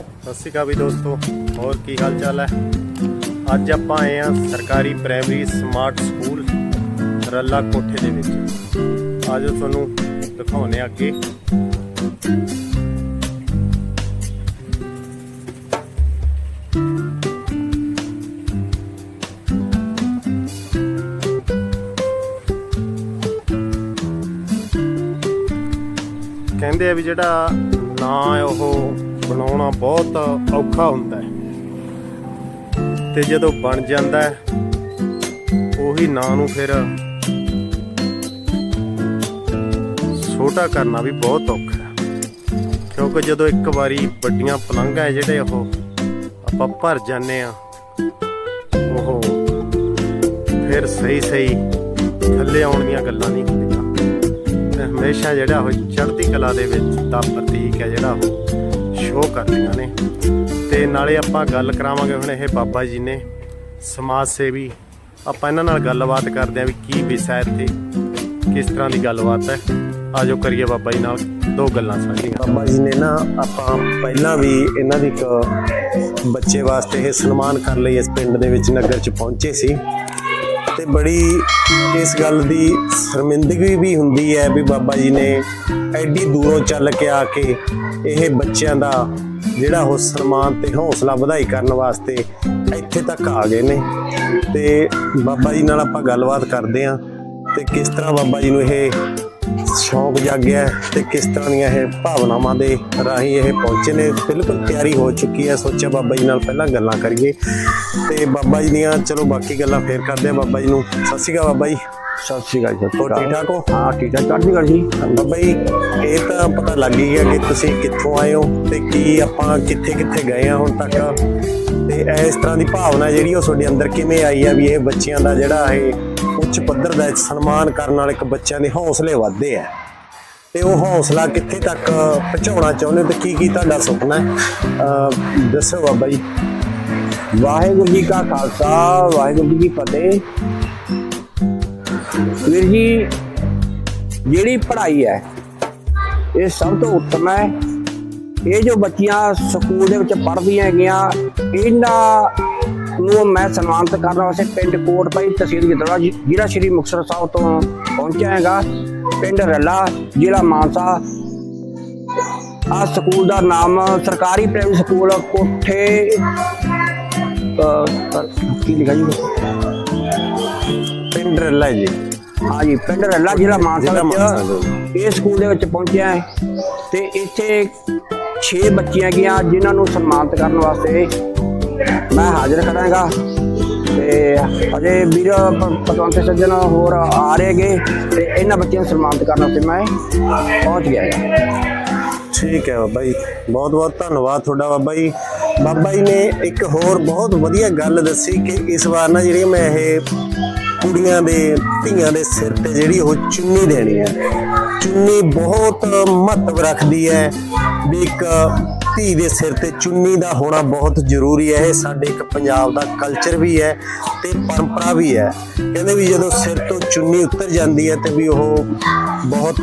ਸਤਿ ਸ਼੍ਰੀ ਅਕਾਲ ਵੀ ਦੋਸਤੋ, ਹੋਰ ਕੀ ਹਾਲ ਚਾਲ ਹੈ? ਅੱਜ ਆਪਾਂ ਆਏ ਆ ਸਰਕਾਰੀ ਪ੍ਰਾਇਮਰੀ ਸਮਾਰਟ ਸਕੂਲ ਰੱਲਾ ਕੋਠੇ ਦੇ ਵਿੱਚ। ਆਜੋ ਤੁਹਾਨੂੰ ਦਿਖਾਉਣੇ ਅੱਗੇ। ਕਹਿੰਦੇ ਆ ਵੀ ਜਿਹੜਾ ਨਾਂ ਹੈ ਉਹ ਬਣਾਉਣਾ ਬਹੁਤ ਔਖਾ ਹੁੰਦਾ ਹੈ। ਤੇ ਜਦੋਂ ਬਣ ਜਾਂਦਾ ਹੈ, ਉਹੀ ਨਾਂ ਨੂੰ ਫਿਰ ਛੋਟਾ ਕਰਨਾ ਵੀ ਬਹੁਤ ਔਖਾ ਹੈ। ਕਿਉਂਕਿ ਜਦੋਂ ਇੱਕ ਵਾਰੀ ਵੱਡੀਆਂ ਪਲੰਘਾਂ ਹੈ ਜਿਹੜੇ ਉਹ ਆਪਾਂ ਭਰ ਜਾਂਦੇ ਆ ਉਹ ਫਿਰ ਸਹੀ ਸਹੀ ਥੱਲੇ ਆਉਣ ਦੀਆਂ ਗੱਲਾਂ ਨਹੀਂ ਹੁੰਦੀਆਂ। ਹਮੇਸ਼ਾ ਜਿਹੜਾ ਉਹ ਚੜ੍ਹਦੀ ਕਲਾ ਦੇ ਵਿੱਚ ਦਾ ਪ੍ਰਤੀਕ ਹੈ ਜਿਹੜਾ ਉਹ ਸ਼ੋਅ ਕਰਦੀਆਂ ਨੇ। ਤੇ ਨਾਲੇ ਆਪਾਂ ਗੱਲ ਕਰਾਵਾਂਗੇ ਹੁਣ ਇਹ ਬਾਬਾ ਜੀ ਨੇ, ਸਮਾਜ ਸੇਵੀ। ਆਪਾਂ ਇਹਨਾਂ ਨਾਲ ਗੱਲਬਾਤ ਕਰਦੇ ਆਂ ਵੀ ਕੀ ਵਿਸ਼ਾ ਹੈ ਇੱਥੇ। ਕਿਸ ਤਰ੍ਹਾਂ ਦੀ ਗੱਲਬਾਤ ਹੈ। ਆਜੋ ਕਰੀਏ ਬਾਬਾ ਜੀ ਨਾਲ ਦੋ ਗੱਲਾਂ ਸਾਂਝੀਆਂ। ਬਾਬਾ ਜੀ ਨੇ ਨਾ ਆਪਾਂ ਪਹਿਲਾਂ ਵੀ ਇਹਨਾਂ ਦੀ ਇੱਕ ਬੱਚੇ ਵਾਸਤੇ ਇਹ ਸਨਮਾਨ ਕਰਨ ਲਈ ਇਸ ਪਿੰਡ ਦੇ ਵਿੱਚ, ਨਗਰ ਚ ਪਹੁੰਚੇ ਸੀ। ਤੇ ਬੜੀ ਇਸ ਗੱਲ ਦੀ ਸ਼ਰਮਿੰਦਗੀ ਵੀ ਹੁੰਦੀ ਹੈ ਵੀ ਬਾਬਾ ਜੀ ਨੇ ਐਡੀ ਦੂਰੋਂ ਚੱਲ ਕੇ ਆ ਕੇ ਇਹ ਬੱਚਿਆਂ ਦਾ ਜਿਹੜਾ ਉਹ ਸਨਮਾਨ ਤੇ ਹੌਸਲਾ ਵਧਾਈ ਕਰਨ ਵਾਸਤੇ ਇੱਥੇ ਤੱਕ ਆ ਗਏ ਨੇ। ਤੇ ਬਾਬਾ ਜੀ ਨਾਲ ਆਪਾਂ ਗੱਲਬਾਤ ਕਰਦੇ ਆਂ ਤੇ ਕਿਸ ਤਰ੍ਹਾਂ ਬਾਬਾ ਜੀ ਨੂੰ ਇਹ ਸ਼ੌਂਕ ਜਾਗਿਆ ਹੈ ਤੇ ਕਿਸ ਤਰ੍ਹਾਂ ਦੀਆਂ ਇਹ ਭਾਵਨਾਵਾਂ ਦੇ ਰਾਹੀਂ ਇਹ ਪਹੁੰਚੇ ਨੇ। ਬਿਲਕੁਲ ਤਿਆਰੀ ਹੋ ਚੁੱਕੀ ਹੈ। ਸੋਚਿਆ ਬਾਬਾ ਜੀ ਨਾਲ ਪਹਿਲਾਂ ਗੱਲਾਂ ਕਰੀਏ। ਤੇ ਬਾਬਾ ਜੀ ਦੀਆਂ ਚਲੋ ਬਾਕੀ ਗੱਲਾਂ ਫੇਰ ਕਰਦੇ ਆ ਬਾਬਾ ਜੀ ਨੂੰ ਸਤਿ ਸ਼੍ਰੀ ਅਕਾਲ ਬਾਬਾ ਜੀ। ਸਤਿ ਸ਼੍ਰੀ ਅਕਾਲ ਜੀ ਹੋਰ ਠੀਕ ਠਾਕ ਹੋ? ਹਾਂ ਠੀਕ ਠਾਕ। ਚੜ੍ਹਦੀ ਗੱਲ ਜੀ। ਬਾਬਾ ਜੀ ਇਹ ਤਾਂ ਪਤਾ ਲੱਗ ਹੀ ਗਿਆ ਕਿ ਤੁਸੀਂ ਕਿੱਥੋਂ ਆਏ ਹੋ ਤੇ ਕੀ ਆਪਾਂ ਕਿੱਥੇ ਕਿੱਥੇ ਗਏ ਆ ਹੁਣ ਤੱਕ। ਤੇ ਇਸ ਤਰ੍ਹਾਂ ਦੀ ਭਾਵਨਾ ਜਿਹੜੀ ਉਹ ਤੁਹਾਡੇ ਅੰਦਰ ਕਿਵੇਂ ਆਈ ਆ ਵੀ ਇਹ ਬੱਚਿਆਂ ਦਾ ਜਿਹੜਾ ਇਹ ਉੱਚ ਪੱਧਰ ਦਾ ਸਨਮਾਨ ਕਰਨ ਨਾਲ ਇੱਕ ਬੱਚਿਆਂ ਦੇ ਹੌਸਲੇ ਵਧਦੇ ਆ। ਤੇ ਉਹ ਹੌਸਲਾ ਕਿੱਥੇ ਤੱਕ ਪਹੁੰਚਾਉਣਾ ਚਾਹੁੰਦੇ ਤੇ ਕੀ ਕੀ ਤੁਹਾਡਾ ਸੁਪਨਾ ਹੈ? ਦੱਸੋ ਬਾਬਾ ਜੀ। ਵਾਹਿਗੁਰੂ ਜੀ ਕਾ ਖਾਲਸਾ, ਵਾਹਿਗੁਰੂ ਜੀ ਕੀ ਫਤਿਹ। ਵੀਰ ਜੀ, ਜਿਹੜੀ ਪੜ੍ਹਾਈ ਹੈ, ਇਹ ਸਭ ਤੋਂ ਉੱਤਮ ਹੈ। ਇਹ ਜੋ ਬੱਚੀਆਂ ਸਕੂਲ ਦੇ ਵਿੱਚ ਪੜ੍ਹਦੀਆਂ ਹੈਗੀਆਂ, ਇਹਨਾਂ ਨੂੰ ਮੈਂ ਸਨਮਾਨਿਤ ਕਰਨ ਵਾਸਤੇ ਪਿੰਡ ਕੋਟਪਾਈ ਤਹਿਸੀਲ ਗਿੱਦੜਵਾ ਜ਼ਿ- ਜ਼ਿਲ੍ਹਾ ਸ਼੍ਰੀ ਮੁਕਤਸਰ ਸਾਹਿਬ ਤੋਂ ਪਹੁੰਚਿਆ ਹੈਗਾ ਪਿੰਡ ਰੱਲਾ ਜ਼ਿਲ੍ਹਾ ਮਾਨਸਾ। ਆ ਸਕੂਲ ਦਾ ਨਾਮ ਸਰਕਾਰੀ ਪ੍ਰਾਇਮਰੀ ਸਕੂਲ ਕੋਠੇ ਕੀ ਲਿਖਿਆ ਜੀ? ਪਿੰਡ ਰੱਲਾ ਜੀ। ਹਾਂ ਜੀ ਪਿੰਡ ਰੱਲਾ ਜ਼ਿਲ੍ਹਾ ਮਾਨਸਾ ਵਿੱਚ ਇਹ ਸਕੂਲ ਦੇ ਵਿੱਚ ਪਹੁੰਚਿਆ ਹੈ ਤੇ ਇੱਥੇ 6 ਬੱਚੀਆਂ ਗਈਆਂ ਜਿਨ੍ਹਾਂ ਨੂੰ ਸਨਮਾਨਿਤ ਕਰਨ ਵਾਸਤੇ ਮੈਂ ਹਾਜ਼ਰ ਕਰਾਂਗਾ ਤੇ ਅਜੇ ਵੀਰ ਪ- ਪਤਵੰਤ ਸੱਜਣ ਹੋਰ ਆ ਰਹੇਗੇ ਤੇ ਇਹਨਾਂ ਬੱਚਿਆਂ ਨੂੰ ਸਨਮਾਨਿਤ ਕਰਨ ਵਾਸਤੇ ਮੈਂ ਪਹੁੰਚ ਗਿਆ ਹਾਂ। ਠੀਕ ਹੈ ਬਾਬਾ ਜੀ, ਬਹੁਤ ਬਹੁਤ ਧੰਨਵਾਦ ਤੁਹਾਡਾ ਬਾਬਾ ਜੀ। ਬਾਬਾ ਜੀ ਨੇ ਇੱਕ ਹੋਰ ਬਹੁਤ ਵਧੀਆ ਗੱਲ ਦੱਸੀ ਕਿ ਇਸ ਵਾਰ ਨਾ ਜਿਹੜੀਆਂ ਮੈਂ ਇਹ ਕੁੜੀਆਂ ਦੇ, ਧੀਆਂ ਦੇ ਸਿਰ ਤੇ ਜਿਹੜੀ ਉਹ ਚੁੰਨੀ ਦੇਣੀ ਹੈ। ਚੁੰਨੀ ਬਹੁਤ ਮਹੱਤਵ ਰੱਖਦੀ ਹੈ ਵੀ ਇੱਕ ਧੀ ਦੇ ਸਿਰ ਤੇ ਚੁੰਨੀ ਦਾ ਹੋਣਾ ਬਹੁਤ ਜ਼ਰੂਰੀ ਹੈ। ਇਹ ਸਾਡੇ ਇੱਕ ਪੰਜਾਬ ਦਾ ਕਲਚਰ ਵੀ ਹੈ ਤੇ ਪਰੰਪਰਾ ਵੀ ਹੈ। ਕਹਿੰਦੇ ਵੀ ਜਦੋਂ ਸਿਰ ਤੋਂ ਚੁੰਨੀ ਉਤਰ ਜਾਂਦੀ ਹੈ ਤੇ ਵੀ ਉਹ ਬਹੁਤ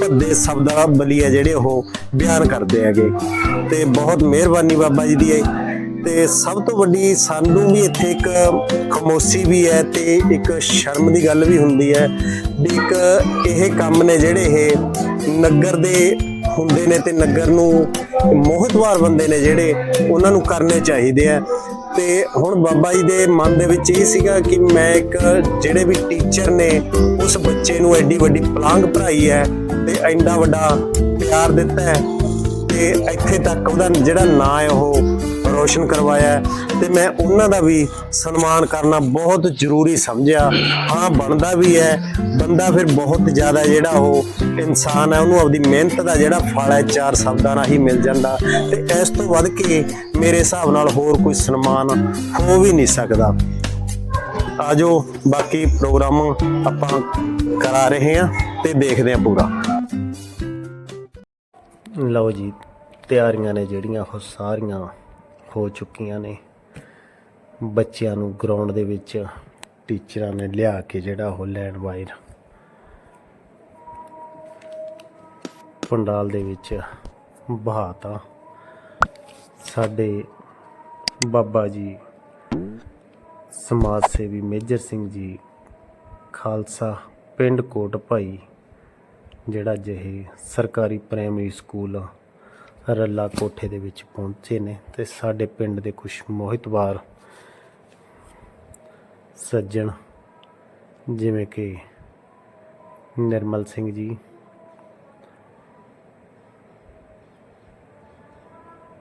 ਭੱਦੇ ਸ਼ਬਦਾਂ ਬਲੀ ਹੈ ਜਿਹੜੇ ਉਹ ਬਿਆਨ ਕਰਦੇ ਹੈਗੇ। ਤੇ ਬਹੁਤ ਮਿਹਰਬਾਨੀ ਬਾਬਾ ਜੀ ਦੀ ਹੈ ਤੇ ਸਭ ਤੋਂ ਵੱਡੀ ਸਾਨੂੰ ਵੀ ਇੱਥੇ ਇੱਕ ਖਮੋਸ਼ੀ ਵੀ ਹੈ ਤੇ ਇੱਕ ਸ਼ਰਮ ਦੀ ਗੱਲ ਵੀ ਹੁੰਦੀ ਹੈ ਵੀ ਇੱਕ ਇਹ ਕੰਮ ਨੇ ਜਿਹੜੇ ਇਹ ਨਗਰ ਦੇ ਹੁੰਦੇ ਨੇ ਤੇ ਨਗਰ ਨੂੰ ਮੋਹਤਵਾਰ ਬੰਦੇ ਨੇ ਜਿਹੜੇ ਉਹਨਾਂ ਨੂੰ ਕਰਨੇ ਚਾਹੀਦੇ ਆ। ਤੇ ਹੁਣ ਬਾਬਾ ਜੀ ਦੇ ਮਨ ਦੇ ਵਿੱਚ ਇਹ ਸੀਗਾ ਕਿ ਮੈਂ ਇੱਕ ਜਿਹੜੇ ਵੀ ਟੀਚਰ ਨੇ ਉਸ ਬੱਚੇ ਨੂੰ ਐਡੀ ਵੱਡੀ ਪਲਾਂਗ ਭਰਾਈ ਹੈ ਤੇ ਐਡਾ ਵੱਡਾ ਪਿਆਰ ਦਿੱਤਾ ਹੈ ਤੇ ਇੱਥੇ ਤੱਕ ਉਹਦਾ ਜਿਹੜਾ ਨਾਂ ਹੈ ਉਹ ਰੋਸ਼ਨ ਕਰਵਾਇਆ ਤੇ ਮੈਂ ਉਹਨਾਂ ਦਾ ਵੀ ਸਨਮਾਨ ਕਰਨਾ ਬਹੁਤ ਜ਼ਰੂਰੀ ਸਮਝਿਆ। ਹਾਂ, ਬਣਦਾ ਵੀ ਹੈ। ਬੰਦਾ ਫਿਰ ਬਹੁਤ ਜ਼ਿਆਦਾ ਜਿਹੜਾ ਉਹ ਇਨਸਾਨ ਹੈ, ਉਹਨੂੰ ਆਪਦੀ ਮਿਹਨਤ ਦਾ ਜਿਹੜਾ ਫਲ ਹੈ, ਚਾਰ ਸ਼ਬਦਾਂ ਨਾਲ ਹੀ ਮਿਲ ਜਾਂਦਾ। ਤੇ ਇਸ ਤੋਂ ਵੱਧ ਕੇ ਮੇਰੇ ਹਿਸਾਬ ਨਾਲ ਹੋਰ ਕੋਈ ਸਨਮਾਨ ਹੋ ਵੀ ਨਹੀਂ ਸਕਦਾ। ਆਜੋ, ਬਾਕੀ ਪ੍ਰੋਗਰਾਮ ਆਪਾਂ ਕਰਾ ਰਹੇ ਹਾਂ ਤੇ ਦੇਖਦੇ ਹਾਂ ਪੂਰਾ। ਲਓ ਜੀ, ਤਿਆਰੀਆਂ ਨੇ ਜਿਹੜੀਆਂ, ਉਹ ਸਾਰੀਆਂ ਹੋ ਚੁੱਕੀਆਂ ਨੇ। ਬੱਚਿਆਂ ਨੂੰ ਗਰਾਊਂਡ ਦੇ ਵਿੱਚ ਟੀਚਰਾਂ ਨੇ ਲਿਆ ਕੇ ਜਿਹੜਾ ਉਹ ਲੈਂਡ ਵਾਇਰ ਪੰਡਾਲ ਦੇ ਵਿੱਚ ਬਹਾਤਾ। ਸਾਡੇ ਬਾਬਾ ਜੀ, ਸਮਾਜ ਸੇਵੀ ਮੇਜਰ ਸਿੰਘ ਜੀ, ਖਾਲਸਾ ਪਿੰਡ ਕੋਟ ਭਾਈ ਜਿਹੜਾ ਜਿਹੇ ਸਰਕਾਰੀ ਪ੍ਰਾਇਮਰੀ ਸਕੂਲ ਰੱਲਾ ਕੋਠੇ ਦੇ ਵਿੱਚ ਪਹੁੰਚੇ ਨੇ ਤੇ ਸਾਡੇ ਪਿੰਡ ਦੇ ਕੁਝ ਮੋਹਿਤਵਾਰ ਸੱਜਣ, ਜਿਵੇਂ ਕਿ ਨਿਰਮਲ ਸਿੰਘ ਜੀ,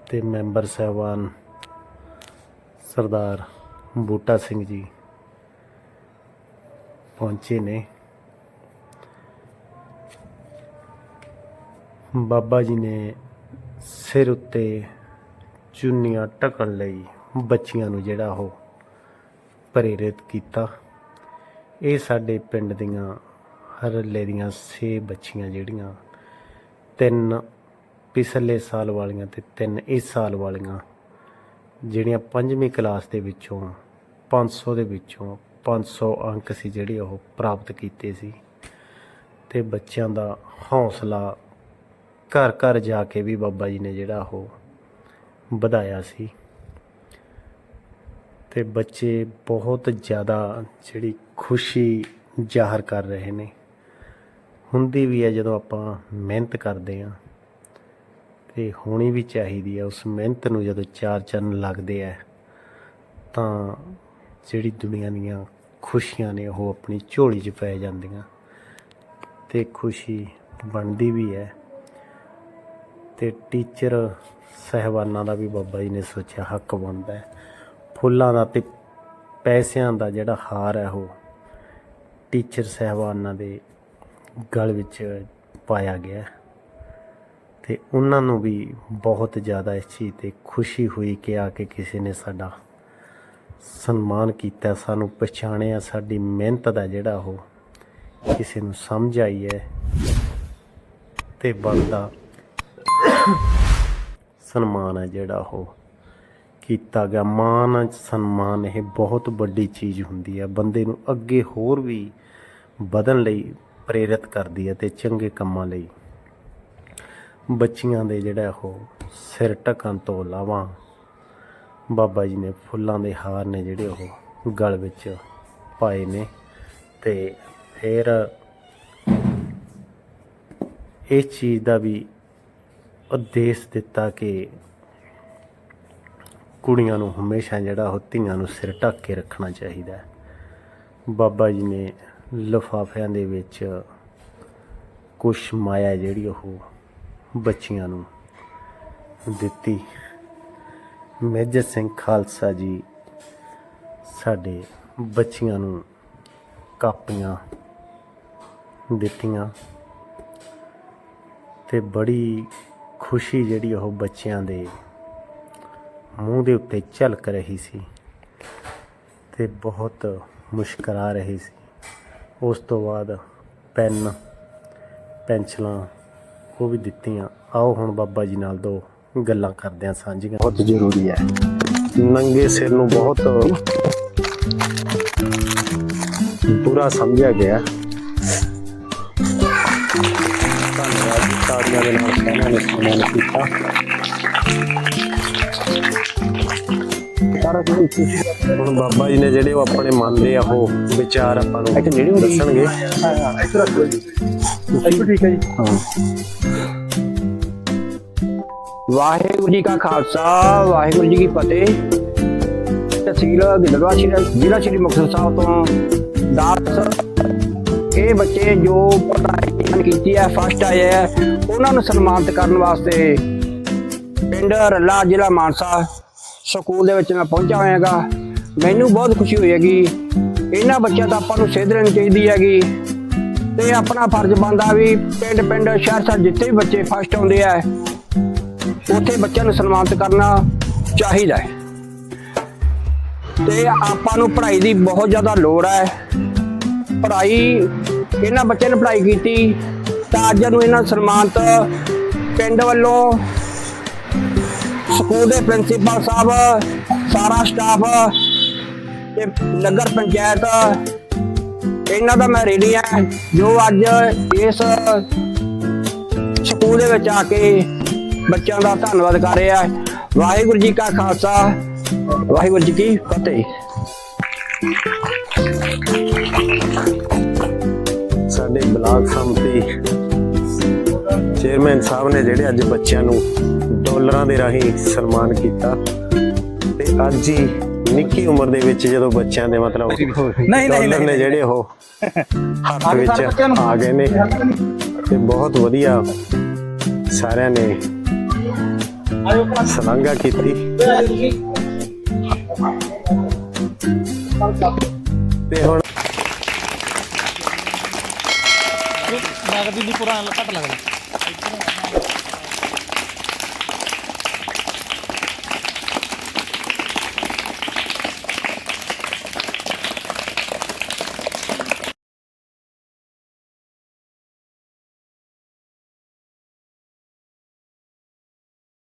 ਤੇ ਮੈਂਬਰ ਸਾਹਿਬਾਨ ਸਰਦਾਰ ਬੂਟਾ ਸਿੰਘ ਜੀ ਪਹੁੰਚੇ ਨੇ। ਬਾਬਾ ਜੀ ਨੇ ਸਿਰ ਉੱਤੇ ਚੁੰਨੀਆਂ ਢਕਣ ਲਈ ਬੱਚੀਆਂ ਨੂੰ ਜਿਹੜਾ ਉਹ ਪ੍ਰੇਰਿਤ ਕੀਤਾ। ਇਹ ਸਾਡੇ ਪਿੰਡ ਦੀਆਂ ਹਰਲੇ ਦੀਆਂ ਛੇ ਬੱਚੀਆਂ ਜਿਹੜੀਆਂ ਤਿੰਨ ਪਿਛਲੇ ਸਾਲ ਵਾਲੀਆਂ ਤੇ ਤਿੰਨ ਇਸ ਸਾਲ ਵਾਲੀਆਂ ਜਿਹੜੀਆਂ ਪੰਜਵੀਂ ਕਲਾਸ ਦੇ ਵਿੱਚੋਂ 500 ਦੇ ਵਿੱਚੋਂ 500 ਅੰਕ ਸੀ ਜਿਹੜੇ ਉਹ ਪ੍ਰਾਪਤ ਕੀਤੇ ਸੀ। ਤੇ ਬੱਚਿਆਂ ਦਾ ਹੌਸਲਾ ਘਰ ਘਰ ਜਾ ਕੇ ਵੀ ਬਾਬਾ ਜੀ ਨੇ ਜਿਹੜਾ ਉਹ ਵਧਾਇਆ ਸੀ। ਤੇ ਬੱਚੇ ਬਹੁਤ ਜ਼ਿਆਦਾ ਜਿਹੜੀ ਖੁਸ਼ੀ ਜ਼ਾਹਰ ਕਰ ਰਹੇ ਨੇ। ਹੁੰਦੀ ਵੀ ਹੈ ਜਦੋਂ ਆਪਾਂ ਮਿਹਨਤ ਕਰਦੇ ਹਾਂ। ਤੇ ਹੋਣੀ ਵੀ ਚਾਹੀਦੀ ਹੈ, ਉਸ ਮਿਹਨਤ ਨੂੰ ਜਦੋਂ ਚਾਰ ਚੰਨ ਲੱਗਦੇ ਆ ਤਾਂ ਜਿਹੜੀ ਦੁਨੀਆ ਦੀਆਂ ਖੁਸ਼ੀਆਂ ਨੇ ਉਹ ਆਪਣੀ ਝੋਲੀ 'ਚ ਪੈ ਜਾਂਦੀਆਂ। ਤੇ ਖੁਸ਼ੀ ਬਣਦੀ ਵੀ ਹੈ। ਤੇ ਟੀਚਰ ਸਹਿਬਾਨਾਂ ਦਾ ਵੀ ਬਾਬਾ ਜੀ ਨੇ ਸੋਚਿਆ ਹੱਕ ਬਣਦਾ ਫੁੱਲਾਂ ਦਾ ਤੇ ਪੈਸਿਆਂ ਦਾ ਜਿਹੜਾ ਹਾਰ ਹੈ ਉਹ ਟੀਚਰ ਸਹਿਬਾਨਾਂ ਦੇ ਗਲ ਵਿੱਚ ਪਾਇਆ ਗਿਆ ਹੈ। ਤੇ ਉਹਨਾਂ ਨੂੰ ਵੀ ਬਹੁਤ ਜ਼ਿਆਦਾ ਇਸ ਚੀਜ਼ ਤੇ ਖੁਸ਼ੀ ਹੋਈ ਕਿ ਆ ਕੇ ਕਿਸੇ ਨੇ ਸਾਡਾ ਸਨਮਾਨ ਕੀਤਾ, ਸਾਨੂੰ ਪਛਾਣਿਆ, ਸਾਡੀ ਮਿਹਨਤ ਦਾ ਜਿਹੜਾ ਉਹ ਕਿਸੇ ਨੂੰ ਸਮਝ ਆਈ ਹੈ ਤੇ ਬਣਦਾ ਸਨਮਾਨ ਹੈ ਜਿਹੜਾ ਉਹ ਕੀਤਾ ਗਿਆ। ਮਾਨ ਸਨਮਾਨ ਇਹ ਬਹੁਤ ਵੱਡੀ ਚੀਜ਼ ਹੁੰਦੀ ਹੈ। ਬੰਦੇ ਨੂੰ ਅੱਗੇ ਹੋਰ ਵੀ ਵਧਣ ਲਈ ਪ੍ਰੇਰਿਤ ਕਰਦੀ ਹੈ ਤੇ ਚੰਗੇ ਕੰਮਾਂ ਲਈ। ਬੱਚੀਆਂ ਦੇ ਜਿਹੜਾ ਉਹ ਸਿਰ ਢਕਣ ਤੋਂ ਇਲਾਵਾ ਬਾਬਾ ਜੀ ਨੇ ਫੁੱਲਾਂ ਦੇ ਹਾਰ ਨੇ ਜਿਹੜੇ ਉਹ ਗਲ ਵਿੱਚ ਪਾਏ ਨੇ ਤੇ ਫਿਰ ਇਸ ਚੀਜ਼ ਦਾ ਵੀ ਉਦੇਸ਼ ਦਿੱਤਾ ਕਿ ਕੁੜੀਆਂ ਨੂੰ ਹਮੇਸ਼ਾ ਜਿਹੜਾ ਉਹ ਧੀਆਂ ਨੂੰ ਸਿਰ ਢੱਕ ਕੇ ਰੱਖਣਾ ਚਾਹੀਦਾ ਬਾਬਾ ਜੀ ਨੇ ਲਿਫਾਫਿਆਂ ਦੇ ਵਿੱਚ ਕੁਛ ਮਾਇਆ ਜਿਹੜੀ ਉਹ ਬੱਚੀਆਂ ਨੂੰ ਦਿੱਤੀ। ਮੇਜਰ ਸਿੰਘ ਖਾਲਸਾ ਜੀ ਸਾਡੇ ਬੱਚੀਆਂ ਨੂੰ ਕਾਪੀਆਂ ਦਿੱਤੀਆਂ ਤੇ ਬੜੀ ਖੁਸ਼ੀ ਜਿਹੜੀ ਉਹ ਬੱਚਿਆਂ ਦੇ ਮੂੰਹ ਦੇ ਉੱਤੇ ਝਲਕ ਰਹੀ ਸੀ ਤੇ ਬਹੁਤ ਮੁਸਕਰਾ ਰਹੇ ਸੀ। ਉਸ ਤੋਂ ਬਾਅਦ ਪੈਨ ਪੈਨਸਲਾਂ ਉਹ ਵੀ ਦਿੱਤੀਆਂ। ਆਓ ਹੁਣ ਬਾਬਾ ਜੀ ਨਾਲ ਦੋ ਗੱਲਾਂ ਕਰਦੇ ਹਾਂ ਸਾਂਝੀਆਂ। ਬਹੁਤ ਜ਼ਰੂਰੀ ਹੈ। ਨੰਗੇ ਸਿਰ ਨੂੰ ਬਹੁਤ ਬੁਰਾ ਸਮਝਿਆ ਗਿਆ। ਤਾੜੀਆਂ ਦੇ ਨਾਲ ਇਹਨਾਂ ਨੇ ਸਨਮਾਨ ਕੀਤਾ ਹੁਣ ਬਾਬਾ ਜੀ ਨੇ ਜਿਹੜੇ ਉਹ ਆਪਣੇ ਮਨ ਦੇ ਆ ਉਹ ਵਿਚਾਰ ਆਪਾਂ ਨੂੰ ਦੱਸਣਗੇ। ਠੀਕ ਹੈ ਜੀ। ਵਾਹਿਗੁਰੂ ਜੀ ਕਾ ਖਾਲਸਾ ਵਾਹਿਗੁਰੂ ਜੀ ਕੀ ਫਤਿਹ। ਤਹਿਸੀਲ ਗਿੱਦੜਵਾ ਸ਼੍ਰੀ ਜ਼ਿਲ੍ਹਾ ਸ਼੍ਰੀ ਮੁਕਤਸਰ ਸਾਹਿਬ ਤੋਂ 10 ਇਹ ਬੱਚੇ ਜੋ ਪੜ੍ਹਾਈ ਕੀਤੀ ਹੈ ਫਸਟ ਆਏ ਹੈ, ਉਹਨਾਂ ਨੂੰ ਸਨਮਾਨਿਤ ਕਰਨ ਵਾਸਤੇ ਪਿੰਡ ਰੱਲਾ ਜ਼ਿਲ੍ਹਾ ਮਾਨਸਾ ਸਕੂਲ ਦੇ ਵਿੱਚ ਮੈਂ ਪਹੁੰਚਾ ਹੋਇਆਗਾ। ਮੈਨੂੰ ਬਹੁਤ ਖੁਸ਼ੀ ਹੋਈ ਹੈਗੀ। ਇਹਨਾਂ ਬੱਚਿਆਂ ਦਾ ਆਪਾਂ ਨੂੰ ਸੇਧ ਲੈਣੀ ਚਾਹੀਦੀ ਹੈਗੀ। ਤੇ ਆਪਣਾ ਫਰਜ਼ ਬਣਦਾ ਵੀ ਪਿੰਡ ਪਿੰਡ, ਸ਼ਹਿਰ ਸ਼ਹਿਰ ਜਿੱਥੇ ਵੀ ਬੱਚੇ ਫਸਟ ਆਉਂਦੇ ਆ, ਉੱਥੇ ਬੱਚਿਆਂ ਨੂੰ ਸਨਮਾਨਿਤ ਕਰਨਾ ਚਾਹੀਦਾ ਹੈ। ਤੇ ਆਪਾਂ ਨੂੰ ਪੜ੍ਹਾਈ ਦੀ ਬਹੁਤ ਜ਼ਿਆਦਾ ਲੋੜ ਹੈ। ਪੜ੍ਹਾਈ, ਇਹਨਾਂ ਬੱਚਿਆਂ ਨੇ ਪੜ੍ਹਾਈ ਕੀਤੀ। ਤਾਂ ਅੱਜ ਨੂੰ ਇਹਨਾਂ ਨੂੰ ਸਨਮਾਨਿਤ ਪਿੰਡ ਵੱਲੋਂ ਸਕੂਲ ਦੇ ਪ੍ਰਿੰਸੀਪਲ ਸਾਹਿਬ, ਸਾਰਾ ਸਟਾਫ ਤੇ ਨਗਰ ਪੰਚਾਇਤ, ਇਹਨਾਂ ਦਾ ਮੈਂ ਰੇਡੀ ਹਾਂ ਜੋ ਅੱਜ ਇਸ ਸਕੂਲ ਦੇ ਵਿੱਚ ਆ ਕੇ ਬੱਚਿਆਂ ਦਾ ਧੰਨਵਾਦ ਕਰ ਰਿਹਾ ਹੈ। ਵਾਹਿਗੁਰੂ ਜੀ ਕਾ ਖਾਲਸਾ, ਵਾਹਿਗੁਰੂ ਜੀ ਕੀ ਫਤਿਹ। ਸਾਡੇ ਬਲਾਕ ਸੰਮਤੀ ਚੇਅਰਮੈਨ ਸਾਹਿਬ ਨੇ ਜਿਹੜੇ ਅੱਜ ਬੱਚਿਆਂ ਨੂੰ ਡਾਲਰਾਂ ਦੇ ਰਾਹੀਂ ਸਨਮਾਨ ਕੀਤਾ ਤੇ ਅੱਜ ਹੀ ਨਿੱਕੀ ਉਮਰ ਦੇ ਵਿੱਚ ਜਦੋਂ ਬੱਚਿਆਂ ਦੇ ਮਤਲਬ ਨਹੀਂ, ਡਾਲਰ ਨੇ ਜਿਹੜੇ ਉਹ ਹੱਥ ਵਿੱਚ ਆ ਗਏ ਨੇ। ਤੇ ਬਹੁਤ ਵਧੀਆ ਸਾਰਿਆਂ ਨੇ ਸਲਾਂਘਾ ਕੀਤੀ। ਤੇ ਹੁਣ दिल्ली पुरा काटा लागला.